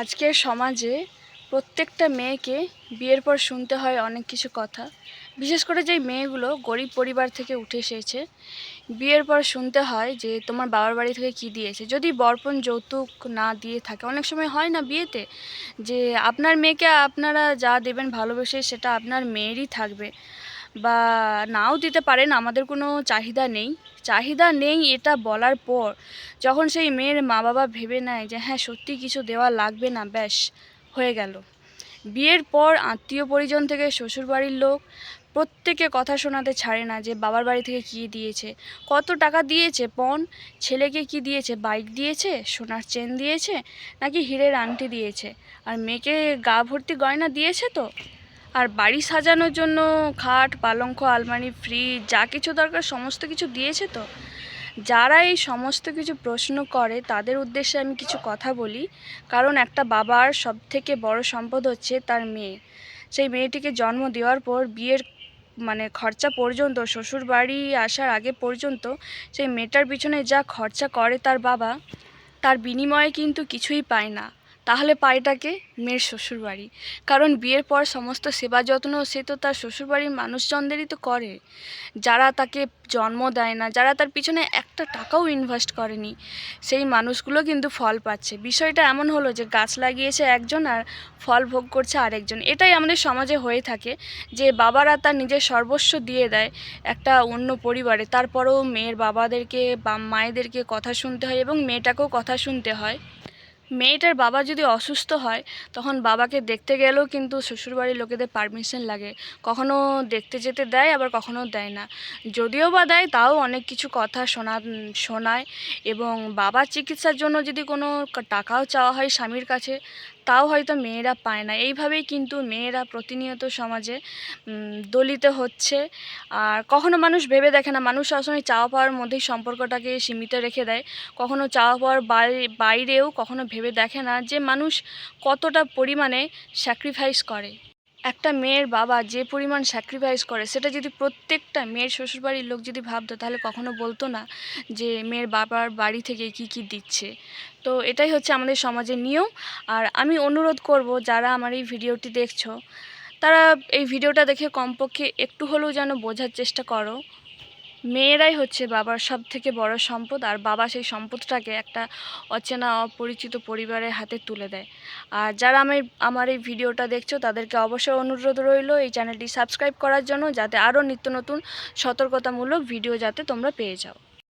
আজকের সমাজে প্রত্যেকটা মেয়েকে বিয়ের পর শুনতে হয় অনেক কিছু কথা। বিশেষ করে যেই মেয়েগুলো গরিব পরিবার থেকে উঠে এসেছে, বিয়ের পর শুনতে হয় যে তোমার বাবার বাড়ি থেকে কি দিয়েছে। যদি বরপণ যৌতুক না দিয়ে থাকে, অনেক সময় হয় না বিয়েতে যে আপনার মেয়েকে আপনারা যা দেবেন ভালোবেসে সেটা আপনার মেয়েরই থাকবে। বা নাও দিতে পারেন, আমাদের কোনো চাহিদা নেই। চাহিদা নেই এটা বলার পর যখন সেই মেয়ের মা বাবা ভেবে নেয় যে হ্যাঁ সত্যি কিছু দেওয়া লাগবে না, ব্যাস, হয়ে গেল। বিয়ের পর আত্মীয় পরিজন থেকে শ্বশুরবাড়ির লোক প্রত্যেকে কথা শোনাতে ছাড়ে না যে, বাবার বাড়ি থেকে কী দিয়েছে? কত টাকা দিয়েছে, পণ? ছেলেকে কি দিয়েছে? বাইক দিয়েছে? সোনার চেন দিয়েছে? নাকি হীরের আংটি দিয়েছে? আর মেয়েকে গা ভর্তি গয়না দিয়েছে তো? আর বাড়ি সাজানোর জন্য খাট, পালঙ্ক, আলমারি ফ্রিজ যা কিছু দরকার সমস্ত কিছু দিয়েছে তো? যারা এই সমস্ত কিছু প্রশ্ন করে, তাদের উদ্দেশ্যে আমি কিছু কথা বলি। কারণ একটা বাবার সব থেকে বড় সম্পদ হচ্ছে তার মেয়ে। সেই মেয়েটিকে জন্ম দেওয়ার পর, বিয়ের মানে খরচা পর্যন্ত শ্বশুর বাড়ি আসার আগে পর্যন্ত, সেই মেয়েটার পিছনে যা খরচা করে তার বাবা, তার বিনিময়ে কিন্তু কিছুই পায় না। তাহলে পায়টাকে মেয়ের শ্বশুরবাড়ি। কারণ বিয়ের পর সমস্ত সেবা যত্ন সে তো তার শ্বশুরবাড়ির মানুষজনদেরই তো করে। যারা তাকে জন্ম দেয় না, যারা তার পিছনে একটা টাকাও ইনভেস্ট করেনি, সেই মানুষগুলো কিন্তু ফল পাচ্ছে। বিষয়টা এমন হলো যে গাছ লাগিয়েছে একজন আর ফল ভোগ করছে আরেকজন। এটাই আমাদের সমাজে হয়ে থাকে যে বাবারা তার নিজের সর্বস্ব দিয়ে দেয় একটা অন্য পরিবারে। তারপরেও মেয়ের বাবাদেরকে বা মায়েদেরকে কথা শুনতে হয় এবং মেয়েটাকেও কথা শুনতে হয়। মেয়েটার বাবা যদি অসুস্থ হয়, তখন বাবাকে দেখতে গেলেও কিন্তু শ্বশুরবাড়ির লোকেদের পারমিশন লাগে। কখনো দেখতে যেতে দেয়, আবার কখনো দেয় না। যদিও বা দেয়, তাও অনেক কিছু কথা শোনা, শোনায় এবং বাবার চিকিৎসার জন্য যদি কোনো টাকাও চাওয়া হয় স্বামীর কাছে, তাও হয়তো মেয়েরা পায় না। এইভাবেই কিন্তু মেয়েরা প্রতিনিয়ত সমাজে দলিত হচ্ছে। আর কখনো মানুষ ভেবে দেখে না, মানুষ সবসময় চাওয়া পাওয়ার মধ্যেই সম্পর্কটাকে সীমিত রেখে দেয়। কখনো চাওয়া পাওয়ার বাইরে বাইরেও, কখনো ভেবে দেখে না যে মানুষ কতটা পরিমাণে স্যাক্রিফাইস করে। একটা মেয়ের বাবা যে পরিমাণ স্যাক্রিফাইস করে, সেটা যদি প্রত্যেকটা মেয়ের শ্বশুরবাড়ির লোক যদি ভাবতো, তাহলে কখনো বলতো না যে মেয়ের বাবার বাড়ি থেকে কি কি দিচ্ছে। তো এটাই হচ্ছে আমাদের সমাজের নিয়ম। আর আমি অনুরোধ করব, যারা আমার এই ভিডিওটি দেখছ, তারা এই ভিডিওটা দেখে কমপক্ষে একটু হলেও যেন বোঝার চেষ্টা করো। মেয়েরাই হচ্ছে বাবার সব থেকে বড় সম্পদ আর বাবা সেই সম্পদটাকে একটা অচেনা, অপরিচিত পরিবারের হাতে তুলে দেয়। আর যারা আমি, আমার এই ভিডিওটা দেখছ, তাদেরকে অবশ্যই অনুরোধ রইল এই চ্যানেলটি সাবস্ক্রাইব করার জন্য, যাতে আরও নিত্য নতুন সতর্কতামূলক ভিডিও যাতে তোমরা পেয়ে যাও।